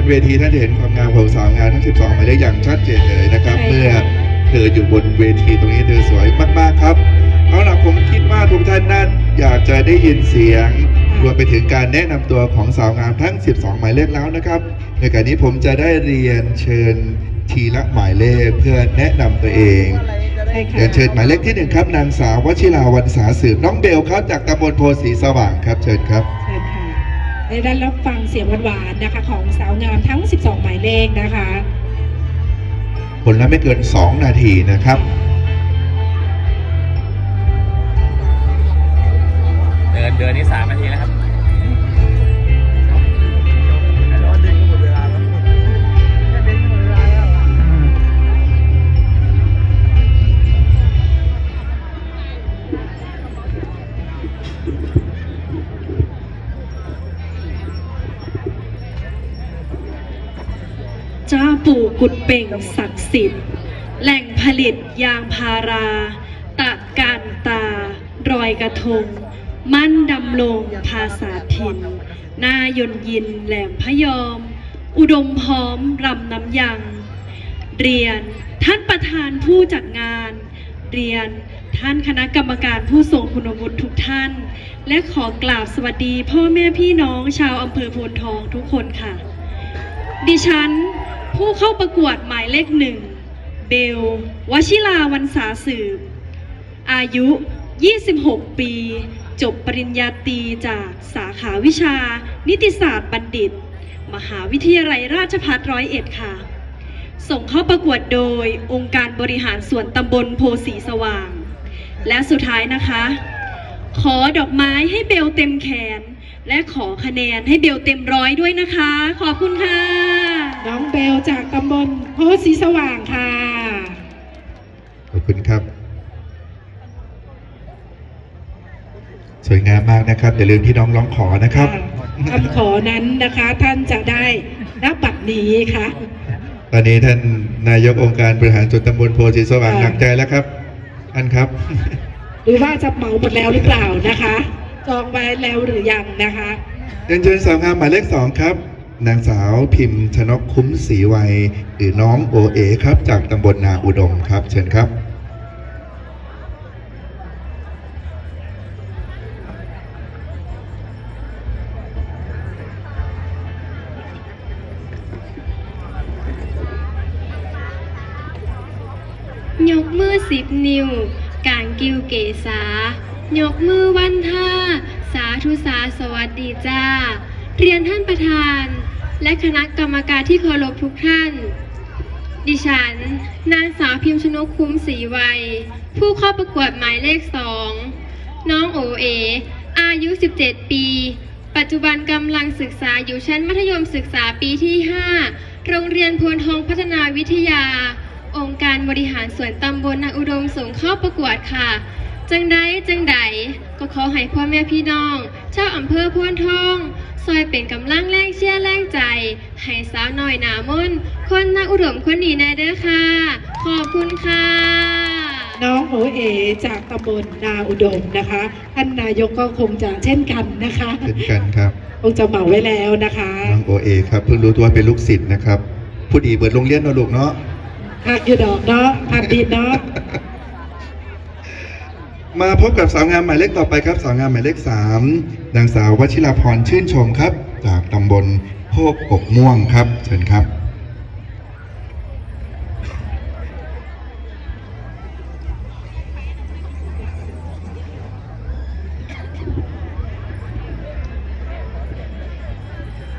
นเวทีท่านจะเห็นความงามของสาวงามทั้ง 12หมายเลขอย่างชัดเจนเลยนะครับใช่ค่ะเมื่อเธออยู่บนเวทีตรงนี้เธอสวยมากๆครับ เอาล่ะผมคิดว่าทุกท่านน่าอยากจะได้ยินเสียงรวมไปถึงการแนะนำตัวของสาวงามทั้ง 12 หมายเลขแล้วนะครับ ในการนี้ผมจะได้เรียนเชิญทีละหมายเลขเพื่อแนะนำตัวเองใช่ค่ะเรียนเชิญหมายเลขที่หนึ่งครับนางสาววชิราวันสาสืบน้องเบลครับจากตำบลโพสีสว่างครับเชิญครับเชิญค่ะ ได้รับฟังเสียงหวานๆนะคะ ของสาวงามทั้ง 12 หมายเลขนะคะผลละไม่เกิน 2 นาทีนะครับเดินเดินนี่สามนาทีแล้วครับ กุดเป่งศักดิ์สิทธิ์ แหล่งผลิตยางพารา ตะการตา รอยกระทง มั่นดำลงภาษาถิ่น นายนยินแหลมพยอม อุดมพร้อมรำน้ำยัง เรียนท่านประธานผู้จัดงาน เรียนท่านคณะกรรมการผู้ทรงคุณวุฒิทุกท่าน และขอกราบสวัสดีพ่อแม่พี่น้องชาวอำเภอโพนทองทุกคนค่ะ ดิฉัน ผู้เข้าประกวดหมายเลขหนึ่งเบลวชิราวันสาสืบ อายุ 26 ปี จบปริญญาตรีจากสาขาวิชา นิติศาสตร์บัณฑิต มหาวิทยาลัยราชภัฏร้อยเอ็ดค่ะ ส่งเข้าประกวดโดยองค์การบริหารส่วนตำบลโพสีสว่าง และสุดท้ายนะคะ ขอดอกไม้ให้เบลเต็มแขน และขอคะแนนให้เบลเต็มร้อยด้วยนะคะ ขอบคุณค่ะ น้องเบลจากตำบลโพธิ์สีสว่างค่ะ ขอบคุณครับ สวยงามมากนะครับ อย่าลืมที่น้องร้องขอนะครับคำขอนั้นนะคะท่านจะได้รับบัตรนี้ค่ะ ตอนนี้ท่านนายกองค์การบริหารส่วนตำบลโพสีสว่างค่ะหนักใจแล้วครับท่านครับ หรือว่าจะเหมาหมดแล้วหรือเปล่านะคะ จองไว้แล้วหรือยังนะคะเรียนเชิญสาวงามหมายเลขสองครับ นางสาวพิมพ์ชนกคุ้มศรีวัยหรือน้องโอเอครับ จากตำบลนาอุดมครับ เชิญครับยกมือสิบนิ้ว กางกิวเกษา ยกมือวันท่า สาธุสาสวัสดีจ้า เรียนท่านประธาน และคณะกรรมการที่เคารพทุกท่าน ดิฉัน นางสาวพิมพ์ชนกคุ้มศรีวัย ผู้เข้าประกวดหมายเลขสองน้องโอเอ อายุ 17 ปี ปัจจุบันกำลังศึกษาอยู่ชั้นมัธยมศึกษาปีที่ 5 โรงเรียนพลทองพัฒนาวิทยา องค์การบริหารส่วนตำบลนาอุดมส่งเข้าประกวดค่ะ จังใดจังใดก็ขอให้พ่อแม่พี่น้องชาวอำเภอพวนทองซอยเป็นกำลังแรงเชียร์แรงใจ ให้สาวหน่อยหนามนคนนาอุดมคนนี้แน่เด้อค่ะ ขอบคุณค่ะ น้องโอเอจากตำบลนาอุดมนะคะท่านนายกก็คงจะเช่นกันนะคะเช่นกันครับ คงจะเหมาไว้แล้วนะคะน้องโอเอครับเพิ่งรู้ตัวเป็นลูกศิษย์นะครับ ผู้ดีเปิดโรงเรียนเนอะลูกเนาะหักอยู่ดอกเนาะหักดีเนาะ มาพบกับสาวงามหมายเลขต่อไปครับสาวงามหมายเลขสามนางสาววชิราพรชื่นชมครับ จากตำบลโพกปกม่วงครับเชิญครับ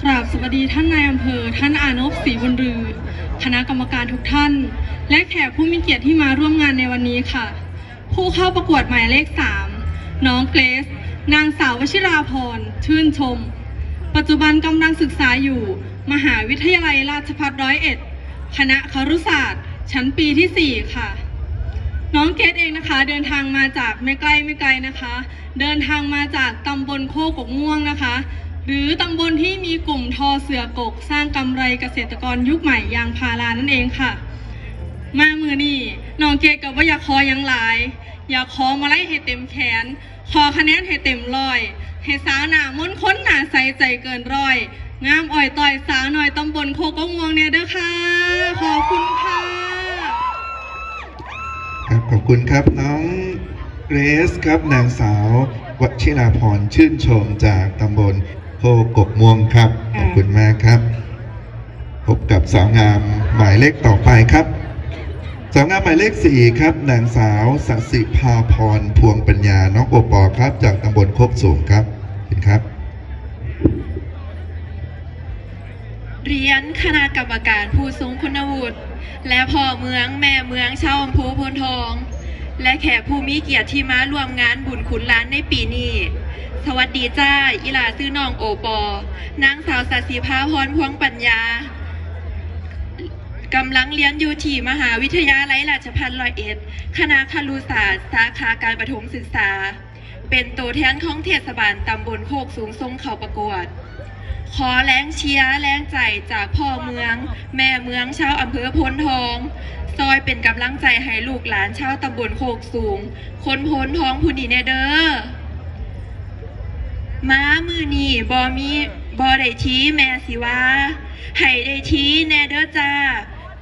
กราบสวัสดีท่านนายอำเภอ ท่านอานพศรีบุญรือ คณะกรรมการทุกท่าน และแขกผู้มีเกียรติที่มาร่วมงานในวันนี้ค่ะ ผู้เข้าประกวดหมายเลข 3 น้องเกรซนางสาววชิราพร ชื่นชม ปัจจุบันกำลังศึกษาอยู่ มหาวิทยาลัยราชภัฏร้อยเอ็ด คณะครุศาสตร์ ชั้นปีที่ 4 ค่ะ น้องเกดเองนะคะ เดินทางมาจากไม่ใกล้ไม่ไกลนะคะ เดินทางมาจากตำบลโคกกม่วงนะคะ หรือตำบลที่มีกลุ่มทอเสือกก สร้างกำไรเกษตรกรยุคใหม่ยางพารานั่นเองค่ะ มามือนี่น้องเกดกับว่าอยากขอยังหลาย อยากขอมาไล่ให้เต็มแขน ขอคะแนนให้เต็มร้อยให้สาวหน้ามนต์ค้นหนาใสใจเกินร้อย งามอ่อยต่อยสาวหน่อยตำบลโคกงวงเนี่ยเด้อค่ะ ขอบคุณค่ะครับขอบคุณครับน้องเกรซครับนางสาววชิราพรชื่นชมจากตำบลโพกกม่วงครับ ขอบคุณมากครับ พบกับสาวงามหมายเลขต่อไปครับ สาวงามหมายเลขสี่ครับนางสาวสัสิภาพรพวงปัญญาน้องโอปอครับ จากตำบลโคกสูงครับเห็นครับเรียนคณะกรรมการผู้ทรงคุณวุฒิและพ่อเมืองแม่เมืองชาวอำเภอพนทอง และแขกผู้มีเกียรติที่มาร่วมงานบุญขุนล้านในปีนี้ สวัสดีจ้าอีหลาซื้อน้องโอปอนางสาวสัสิภาพรพวงปัญญา กำลังเรียนอยู่ที่มหาวิทยาลัยราชภัฏร้อยเอ็ด คณะครุศาสตร์ สาขาการประถมศึกษา เป็นตัวแทนของเทศบาลตำบลโคกสูงทรงเขาประกวด ขอแรงเชียร์แรงใจจากพ่อเมือง แม่เมืองชาวอำเภอพนทอง ซอยเป็นกำลังใจให้ลูกหลานชาวตำบลโคกสูง คนพนทองผู้นี้แน่เด้อม้ามือนีบอมีบอได้ทีแม่สิว่าให้ได้ทีแน่เด้อจ้า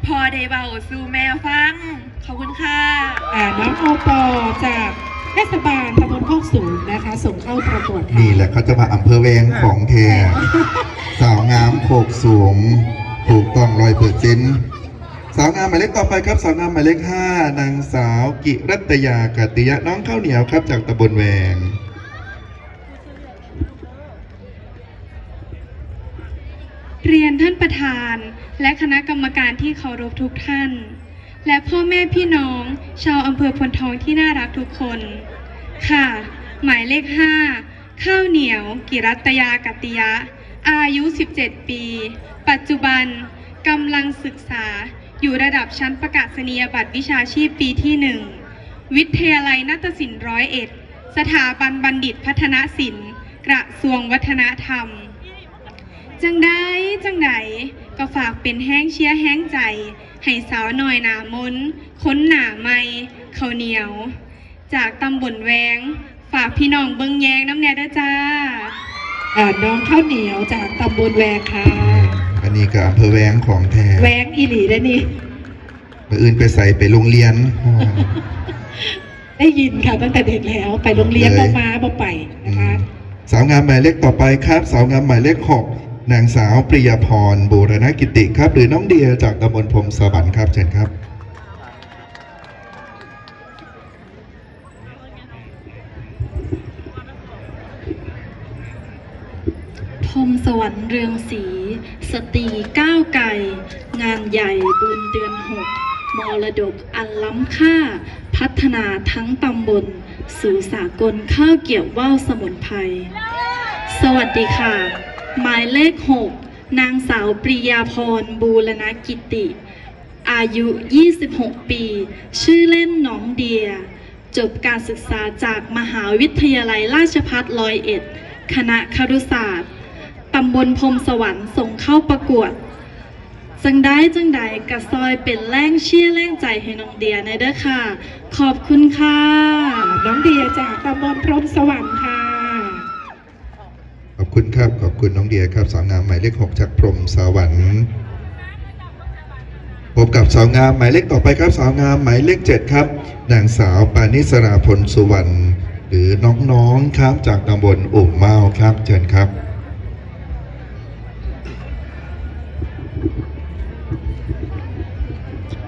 พอได้เบาสู่แม่ฟัง ขอบคุณค่ะอ่าน้องโอปอจากเทศบาลตำบลโคกสูงนะคะ ส่งเข้าประกวดค่ะนี่แหละเขาจะมาอำเภอแวงของแท้สาวงามโคกสูงถูกต้องร้อยเปอร์เซ็นต์สาวงามหมายเลขต่อไปครับ สาวงามหมายเลขห้านางสาวกิรัตยากติยะน้องข้าวเหนียวครับ จากตำบลแวงเรียนท่านประธาน และคณะกรรมการที่เคารพทุกท่าน และพ่อแม่พี่น้อง ชาวอำเภอพลทองที่น่ารักทุกคน ค่ะ หมายเลข 5 ข้าวเหนียว กิรัตยากัติยะ อายุ 17 ปี ปัจจุบันกำลังศึกษาอยู่ระดับชั้นประกาศนียบัตรวิชาชีพปีที่ 1 วิทยาลัยนาฏศิลป์ร้อยเอ็ด สถาบันบัณฑิตพัฒนศิลป์ กระทรวงวัฒนธรรม จังได้จังได ก็ฝากเป็นแห้งเชียร์แห้งใจ ให้สาวหน่อยหนามนค้นหนาไม่ข้าวเหนียว จากตำบลแวง ฝากพี่น้องเบิงแยงน้ำแน่เด้อจ้าอ่าน้องข้าวเหนียวจากตำบลแวงค่ะ อันนี้ก็อำเภอแวงของแท้แวงอีหลีได้นี่มืออื่นไปใส่ไปโรงเรียนอ๋อได้ยินค่ะตั้งแต่เด็กแล้วไปโรงเรียนเลยมามาบ่ไปนะคะ สาวงามหมายเลขต่อไปครับ สาวงามหมายเลขหก นางสาวปริยพรบูรณกิติครับ หรือน้องเดียจากตำบลพรมสวรรค์ครับเชิญครับพรมสวรรค์เรืองสี สตรีก้าวไก่ งานใหญ่บุญเดือนหกมรดกอันล้ำค่า พัฒนาทั้งตำบล สู่สากลข้าวเกี่ยวว่าวสมุนไพรสวัสดีค่ะ หมายเลขหกนางสาวปริยาพรบูรณกิติ อายุ 26 ปี ชื่อเล่นน้องเดีย จบการศึกษาจากมหาวิทยาลัยราชภัฏร้อยเอ็ด คณะครุศาสตร์ ตำบลพรมสวรรค์ส่งเข้าประกวด จังได้จังใดกระซอยเป็นแรงเชียร์แรงใจให้น้องเดียในเด้อค่ะ ขอบคุณค่ะ น้องเดียจากตำบลพรมสวรรค์ค่ะ คุณครับ ขอบคุณน้องเดียครับ สาวงามหมายเลขหกจากพรมสวรรค์พบกับสาวงามหมายเลขต่อไปครับ สาวงามหมายเลขเจ็ดครับนางสาวปานิสราพลสุวรรณหรือน้องๆครับจากตำบลอุ่มเมาครับเชิญครับ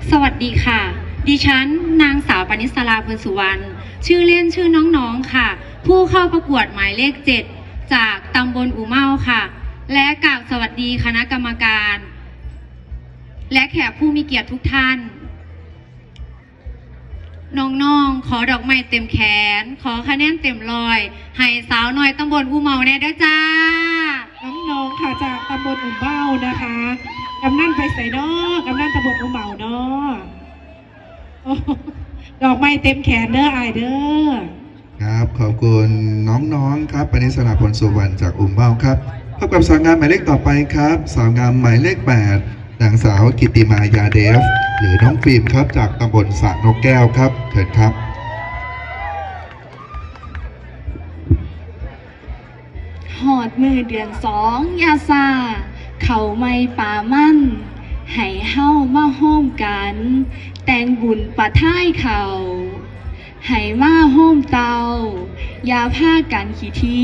สวัสดีค่ะ ดิฉัน นางสาวปณิสราพลสุวรรณ ชื่อเล่นชื่อน้องๆ ค่ะ ผู้เข้าประกวดหมายเลขเจากตำบลอู่เมาค่ะ และกล่าวสวัสดีคณะกรรมการ และแขกผู้มีเกียรติทุกท่าน น้องๆ ขอดอกไม้เต็มแขน ขอคะแนนเต็มรอย ให้สาวน้อยตำบลอู่เมาแน่ด้จ้า น้องๆค่ะจากตำบลอุ่มเบ้านะคะกำนันไปใส่นอกำนันตำบลอุ่มเบ้าเนาะโอ้ดอกไม้เต็มแขนเด้ออายเด้อ ขอบคุณน้องๆครับปณิสราพลสุวรรณจากอุ่มเบ้าครับพบกับสาวงามหมายเลขต่อไปครับ สาวงามหมายเลขแปดนางสาวกิติมายาเดฟ หรือน้องฟิล์มครับจากตำบลสระนกแก้วครับเชิญครับหอดมือเดือนสองยาซาเขาไม่ป่ามั่นให้เฮ้ามาห้อมกัน แต่งบุญปะท้ายเขา ให้มาห้อมเตา ยาผ้ากันขีที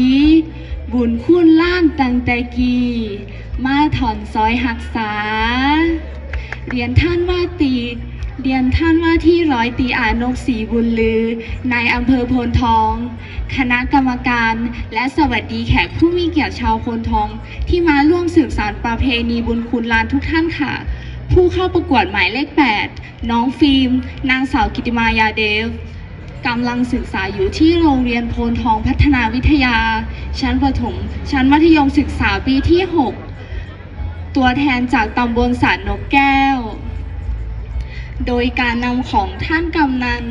บุญคุณล้านตังแต่กี มาถอนซอยหักษา เรียนท่านว่าตีเรียนท่านว่าที่ร้อยตีอานกศรีบุญลือในอำเภอโพนทอง คณะกรรมการและสวัสดีแขกผู้มีเกียรติชาวโพนทอง ที่มาร่วมสืบสานประเพณีบุญคุณลานทุกท่านค่ะ ผู้เข้าประกวดหมายเลข 8 น้องฟิล์ม นางสาวกิติมายาเดฟ กำลังศึกษาอยู่ที่โรงเรียนโพนทองพัฒนาวิทยา ชั้นประถม ชั้นมัธยมศึกษาปีที่ 6 ตัวแทนจากตำบลสานนกแก้ว โดยการนำของท่านกำนัน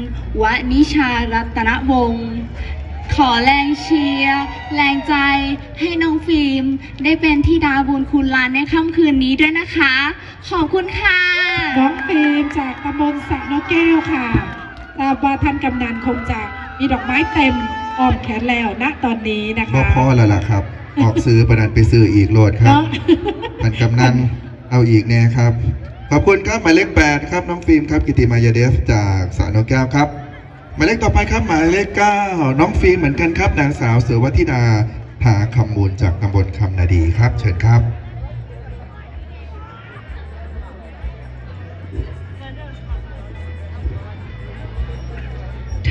วนิชารัตนวงศ์ขอแรงเชียร์ แรงใจให้น้องฟิล์ม ได้เป็นที่ดาบุญคุณลานในค่ำคืนนี้ด้วยนะคะ ขอบคุณค่ะ น้องฟิล์มจากตำบลสระนกแก้วค่ะ ทราบว่าท่านกำนันคงจะมีดอกไม้เต็มอ้อมแขนแล้วณตอนนี้นะพ่อคะ พ่อแล้วล่ะครับ ออกซื้อประดันไปซื้ออีกโหลดครับเนาะ ท่านกำนันเอาอีกแน่ครับ ขอบคุณครับหมายเลข8ครับน้องฟิล์มครับกิติมายาเดฟจากสระนกแก้วครับ หมายเลขต่อไปครับหมายเลข9น้องฟิล์มเหมือนกันครับนางสาวเสือวัธิดาผาคำมูลจากตำบลคำนาดีครับ เชิญครับ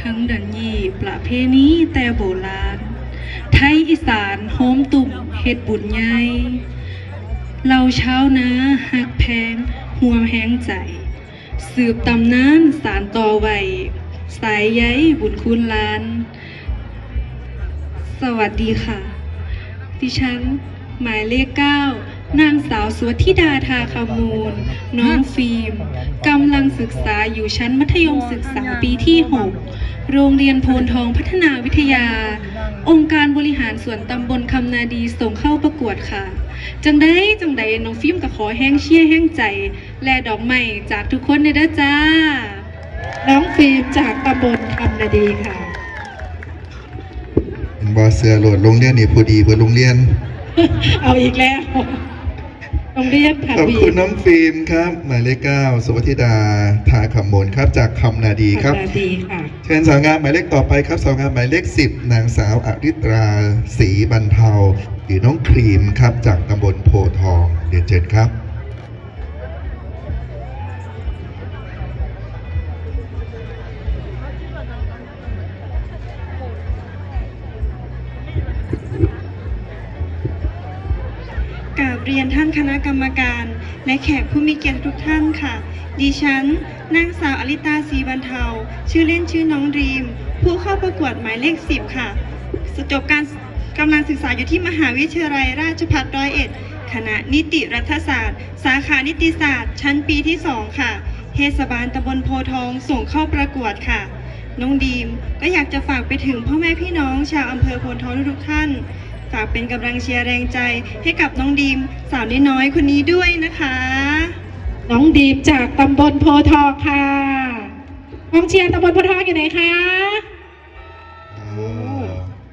ทั้งดันยีประเพณีแต่โบราณ ไทยอีสานโฮมตุ่มเฮ็ดบุญใหญ่เราเช้านาหักแพงหัวแห้งใจ สืบตำนานสารต่อไว้สายใยบุญคุณลาน สวัสดีค่ะ ดิฉัน หมายเลขเก้านางสาวสวธิดาทาคำมูล น้องฟิล์มกำลังศึกษาอยู่ชั้นมัธยมศึกษาปีที่ 6 โรงเรียนโพนทองพัฒนาวิทยา องค์การบริหารส่วนตำบลคำนาดีส่งเข้าประกวดค่ะ จังได้จังใดน้องฟิล์มก็ขอแห้งเชียร์แห้งใจ และดอกไม้จากทุกคนในเด้อจ้า น้องฟิล์มจากตำบลคำนาดีค่ะบอเสือโหลดโรงเรียนนี่พอดีเบอร์โรงเรียน เอาอีกแล้ว โรงเรียนผัดขอบวีคุณน้องฟิล์มครับ หมายเลข9สุวธิดาทาคำมูลครับ จากคำนาดีครับคำนาดีค่ะ เชิญสาวงามหมายเลขต่อไปครับสาวงามหมายเลข 10 นางสาวอริตราศรีบรรเทา หรือน้องครีมครับ จากตำบลโพธิ์ทองเรียนเชิญครับ รียนท่านคณะกรรมการ และแขกผู้มีเกียรติทุกท่านค่ะ ดิฉันนางสาวอลิตาศรีบรรเทา ชื่อเล่นชื่อน้องดีม ผู้เข้าประกวดหมายเลข10ค่ะจบการกำลังศึกษาอยู่ที่มหาวิทยาลัยราชภัฏร้อยเอ็ดคณะนิติรัฐศาสตร์ สาขานิติศาสตร์ ชั้นปีที่2ค่ะเทศบาลตำบลโพทองส่งเข้าประกวดค่ะ น้องดีมก็อยากจะฝากไปถึงพ่อแม่พี่น้องชาวอำเภอโพทองทุกท่าน ฝากเป็นกำลังเชียร์แรงใจให้กับน้องดีมสาวน้อยๆคนนี้ด้วยนะคะ น้องดีมจากตำบลโพธิ์ทองค่ะกองเชียร์ตำบลโพธิ์ทองอยู่ไหนคะ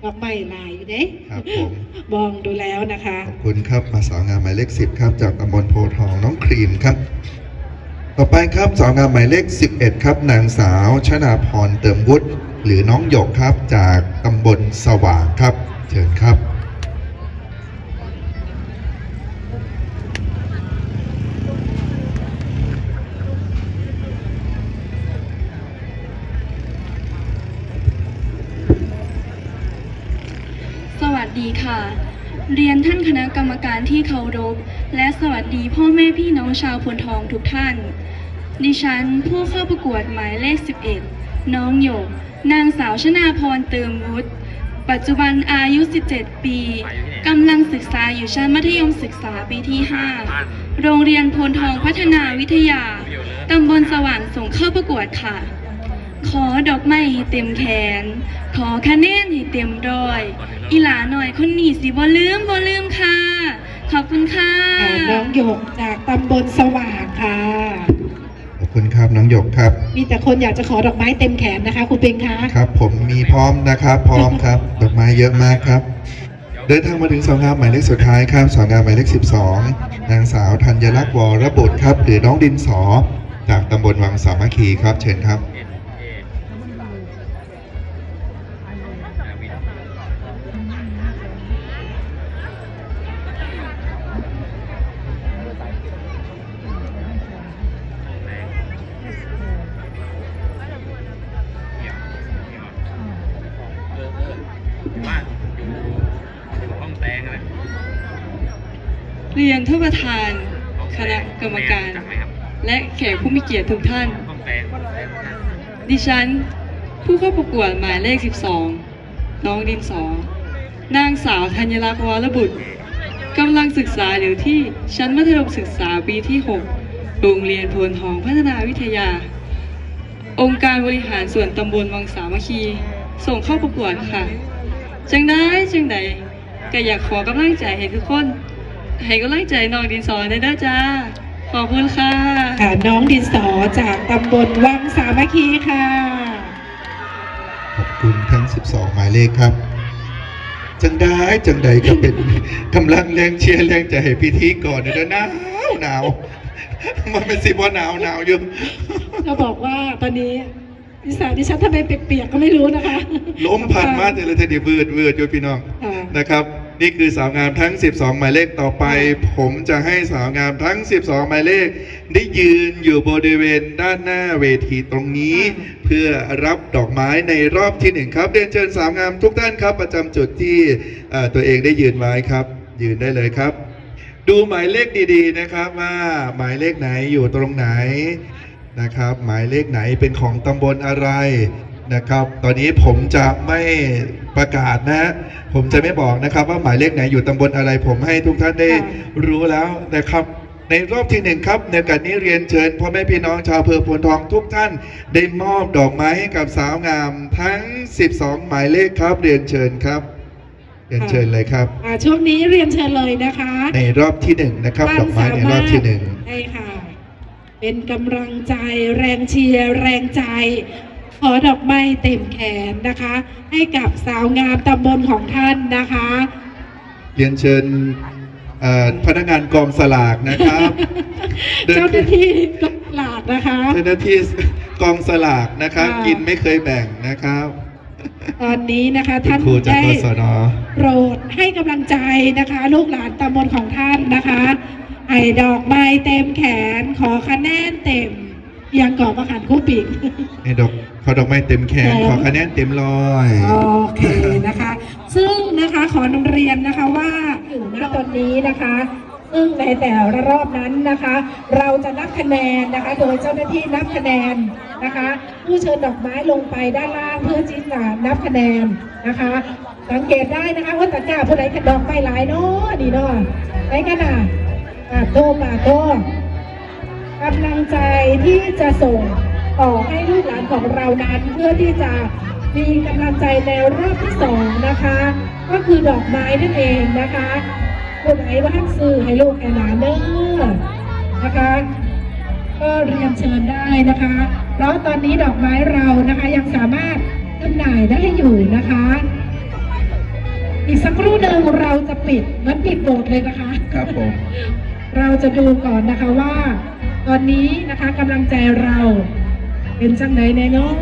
ดอกไม้ลายอยู่เด้ครับผมมองดูแล้วนะคะ ขอบคุณครับมาสาวงามหมายเลข10ครับ จากตำบลโพธิ์ทองน้องครีมครับ ต่อไปครับสาวงามหมายเลข 11 ครับ นางสาวชนาพรเติมวุฒิหรือน้องหยกครับจากตำบลสว่างครับ เชิญครับ ดีค่ะ เรียนท่านคณะกรรมการที่เคารพ และสวัสดีพ่อแม่พี่น้องชาวพลทองทุกท่าน ดิฉันผู้เข้าประกวดหมายเลข 11 น้องหยก นางสาวชนาพรเติมวุฒิปัจจุบันอายุ 17 ปีกำลังศึกษาอยู่ชั้นมัธยมศึกษาปีที่ 5 โรงเรียนพลทองพัฒนาวิทยาตำบลสว่างส่งเข้าประกวดค่ะ ขอดอกไม้ให้เต็มแขน ขอคะแนนให้เต็มร้อย อีหลาหน่อยคนนี้สิบ่ลืมบ่ลืมค่ะ ขอบคุณค่ะ อ่าน้องหยกจากตำบลสว่างค่ะขอบอบคุณครับน้องหยกครับ มีแต่คนอยากจะขอดอกไม้เต็มแขนนะคะคุณปิงคะครับ ผมมีพร้อมนะครับ พร้อมครับ ดอกไม้เยอะมากครับ เดินทางมาถึงสาวงามหมายเลขสุดท้ายครับสาวงามหมายเลข 12 นางสาวธัญลักษณ์วรบุตรครับ หรือน้องดินสอ จากตำบลวังสามัคคีครับ เชิญครับ ท่านประธานคณะกรรมการ และแขกผู้มีเกียรติทุกท่าน ดิฉัน ผู้เข้าประกวดหมายเลข 12 น้องดินสอ นางสาวธัญลักษณ์วรบุตรกำลังศึกษาอยู่ที่ชั้นมัธยมศึกษาปีที่ 6 โรงเรียนโพนทองพัฒนาวิทยา องค์การบริหารส่วนตำบลวังสามัคคี ส่งเข้าประกวดค่ะ จังได้จังใดก็อยากขอกำลังใจให้ทุกคน ให้กำลังใจน้องดินสอได้เด้อจ้า ขอบคุณค่ะ ค่ะน้องดินสอจากตำบลวังสามัคคีค่ะ ขอบคุณทั้ง 12 หมายเลขครับ จังได้จังใดก็เป็น กำลังแรงเชียร์แรงใจให้พิธีก่อนเดี๋ยวหนาวหนาวมันเป็นสิบว่าหนาวหนาวอยู่ก็บอกว่าตอนนี้ดิฉันดิฉันทำไมเปียกๆก็ไม่รู้นะคะ ล้มพันมาแต่ละทีเดียวเบืดเบืดอยู่พี่น้องค่ะ นะครับ นี่คือสาวงามทั้ง 12 หมายเลขต่อไป ผมจะให้สาวงามทั้ง 12 หมายเลข ได้ยืนอยู่บริเวณด้านหน้าเวทีตรงนี้ เพื่อรับดอกไม้ในรอบที่หนึ่งครับเรียนเชิญสาวงามทุกท่านครับ ประจำจุดที่เอ่อตัวเองได้ยืนไว้ครับ ยืนได้เลยครับ ดูหมายเลขดีๆนะครับว่าหมายเลขไหนอยู่ตรงไหนนะครับหมายเลขไหนเป็นของตำบลอะไร นะครับ ตอนนี้ผมจะไม่ประกาศนะผมจะไม่บอกนะครับ ว่าหมายเลขไหนอยู่ตำบลอะไร ผมให้ทุกท่านได้ค่ะรู้แล้วนะครับ ในรอบที่หนึ่งครับในโอกาสนี้เรียนเชิญพ่อแม่พี่น้องชาวอำเภอโพนทองทุกท่านได้มอบดอกไม้ให้กับสาวงามทั้ง 12 หมายเลขครับ เรียนเชิญครับ เรียนเชิญเลยครับ อ่าช่วงนี้เรียนเชิญเลยนะคะในรอบที่หนึ่งนะครับ ดอกไม้ในรอบที่หนึ่ง ใช่ค่ะ เป็นกำลังใจแรงเชียร์แรงใจ ขอดอกไม้เต็มแขนนะคะ ให้กับสาวงามตำบลของท่านนะคะเรียนเชิญเอ่อพนักงานกองสลากนะครับเดินเจ้าหน้าที่กหลาดนะคะ เจ้าหน้าที่กองสลากนะครับค่ะกินไม่เคยแบ่งนะครับ ตอนนี้นะคะคุณท่านครูจากได้กศนโปรดให้กำลังใจนะคะ ลูกหลานตำบลของท่านนะคะ ไอ้ดอกไม้เต็มแขนขอคะแนนเต็ม ยังกอบประหารคู่ปิ่งให้ดอกขอดอกไม้เต็มแขนแขน ขอคะแนนเต็มร้อย โอเคนะคะ ซึ่งนะคะขอนำเรียนนะคะว่าถึงณตอนนี้นะคะ ซึ่งในแต่ละรอบนั้นนะคะ เราจะนับคะแนนนะคะ โดยเจ้าหน้าที่นับคะแนนนะคะ ผู้เชิญดอกไม้ลงไปด้านล่างเพื่อที่จะนับคะแนนนะคะ สังเกตได้นะคะว่าตะกร้าผู้ใดดอกไม้หลายเนาะนี่เนาะไหนกันอะปาโตปาโต กำลังใจที่จะส่งต่อให้ลูกหลานของเรานั้นเพื่อที่จะมีกำลังใจในรอบที่สองนะคะ ก็คือดอกไม้นั่นเองนะคะคนไหนว่าท่านซื้อให้ลูกแอนหลานเด้อนะคะก็เรียนเชิญได้นะคะเพราะตอนนี้ดอกไม้เรานะคะยังสามารถจำหน่ายได้อยู่นะคะ อีกสักครู่หนึ่งเราจะปิดเหมันปิดโบสถ์เลยนะคะ ครับผม เราจะดูก่อนนะคะว่า ตอนนี้นะคะกำลังใจเราเป็นจังไหนแน่เนาะ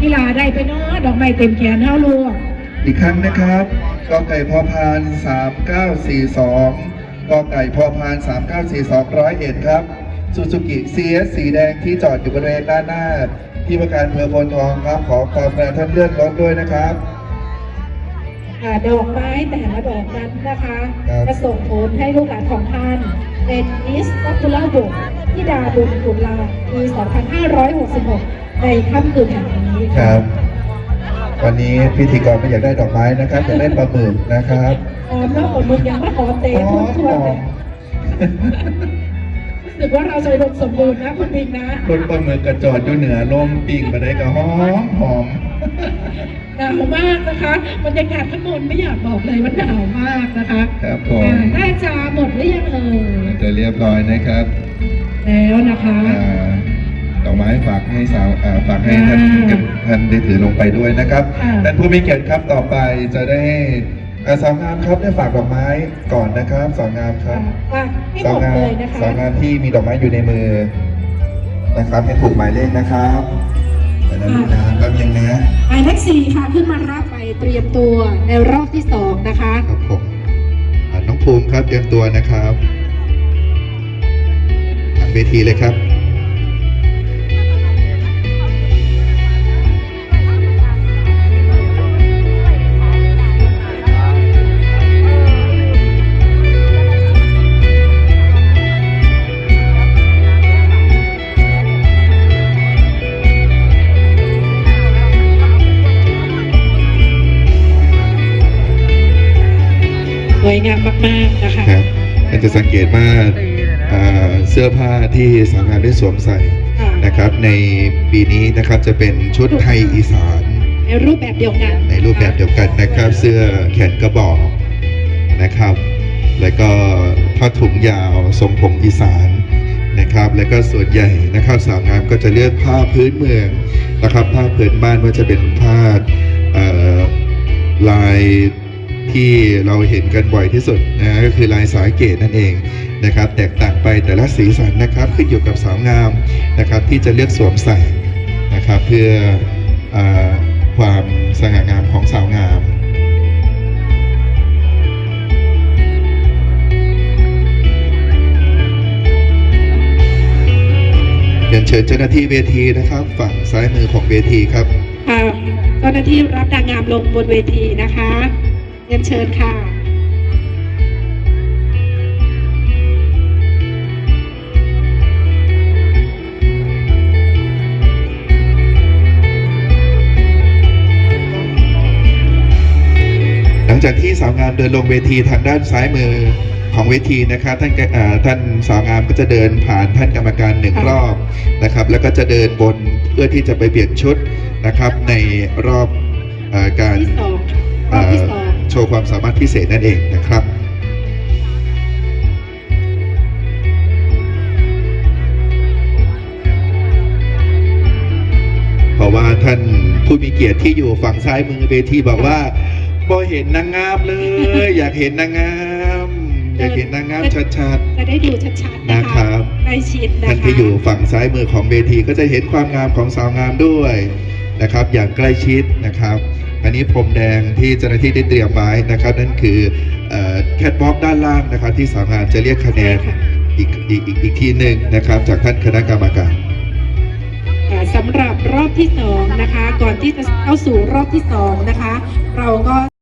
กีฬาได้ไปเนาะดอกไม้เต็มแขนเท่าลูกอีกครั้งนะครับกอไก่พอพาน3942กอไก่พอพาน3942ร้อยเอ็ดครับซูซูกิเซียสีแดงที่จอดอยู่บริเวณด้านหน้า ที่ประการอำเภอโพนทองครับ ขอความกรุณาท่านเลื่อนรถด้วยนะครับอ่าดอกไม้แต่ละดอกนั้นนะคะครับจะส่งผลให้ลูกหลานของท่าน เป็นมิสปัตุล่าบุกที่ดาบุญกุลาปี 2566 ในค่ำคืนแห่งนี้ครับ วันนี้พิธีกรไม่อยากได้ดอกไม้นะครับอยากได้ปลาหมึกนะครับหอมแล้วขนมึงยังไม่หอมเตะหอทุกมทหวนอเลมยรู้สึกว่าเราจะรมสมบูรณ์นะคุณบิงนะรถปลาหมึกกระจอดอยู่เหนือลมปิ่งมาได้ก็หอมหอม หนาวมากนะคะบรรยากาศข้างบนไม่อยากบอกเลยว่าหนาวมากนะคะครับผม อ่าน่าจะหมดหรือยังเอ่ยจะเรียบร้อยนะครับแล้วนะคะ อ่าดอกไม้ฝากให้สาวอ่าฝากให้ท่านอ่าเก็บท่านได้ถือลงไปด้วยนะครับค่ะ ท่านผู้มีเกียรติครับต่อไปจะได้อ่าสาวงามครับได้ฝากดอกไม้ก่อนนะครับสาวงามครับ อะให้สาหวมดงามเลยนะคะ สาวงามที่มีดอกไม้อยู่ในมือ นะครับให้ถูกหมายเลขนะครับ แต่นั้นนะแป๊บนึงนะหมายเลขสี่ค่ะขึ้นมารับไปเตรียมตัวในรอบที่สองนะคะครับผมอ่าน้องภูมิครับเตรียมตัวนะครับหลังเวทีเลยครับ วยงามมากๆนะคะครับก็จะสังเกตว่าอ่าเสื้อผ้าที่สาวงามได้สวมใส่ค่ะนะครับ ในปีนี้นะครับจะเป็นชุดไทยอีสาน ในรูปแบบเดียวกัน ในรูปแบบเดียวกันนะครับ เสื้อแขนกระบอกนะครับ แล้วก็ผ้าถุงยาวทรงผมอีสานนะครับ แล้วก็ส่วนใหญ่นะครับสาวงามก็จะเลือกผ้าพื้นเมืองนะครับ ผ้าพื้นบ้านว่าจะเป็นผ้าเอ่อลาย ที่เราเห็นกันบ่อยที่สุดนะก็คือลายสายเกตนั่นเองนะครับแตกต่างไปแต่ละสีสันนะครับขึ้นอยู่กับสาวงามนะครับที่จะเลือกสวมใส่นะครับเพื่ออความสง่างามของสาวงามเรียนเชิญเจ้าหน้าที่เวทีนะครับ ฝั่งซ้ายมือของเวทีครับค่ะเจ้าหน้าที่รับนางงามลงบนเวทีนะคะ เรียนเชิญค่ะหลังจากที่สาวงามเดินลงเวทีทางด้านซ้ายมือของเวทีนะครับท่านแกอ่าท่านสาวงามก็จะเดินผ่านท่านกรรมการหนึ่งค่ะรอบนะครับ แล้วก็จะเดินบนเพื่อที่จะไปเปลี่ยนชุดนะครับในรอบเออการที่สองรเอ่อบอที่สอง โชว์ความสามารถพิเศษนั่นเองนะครับเพราะว่าท่านผู้มีเกียรติที่อยู่ฝั่งซ้ายมือเวทีบอกว่าพอเห็นนางงามเลย อยากเห็นนางงามอยากเห็นนางงามชัดจะได้ดูชัดๆนะนะครัคะบใกล้ชิดๆนะคะท่านที่อยู่ฝั่งซ้ายมือของเวทีก็จะเห็นความงามของสาวงามด้วยนะครับ อย่างใกล้ชิดนะครับ อันนี้พรมแดงที่เจ้าหน้าที่ได้เตรียมไว้นะครับ นั่นคือแคทวอล์กด้านล่างนะครับ ที่สาวงามจะเรียกคะแนนอีกอีกอีกอีกทีหนึ่งนะครับ จากท่านคณะกรรมการสำหรับรอบที่สองนะคะ ก่อนที่จะเข้าสู่รอบที่สองนะคะ เราก็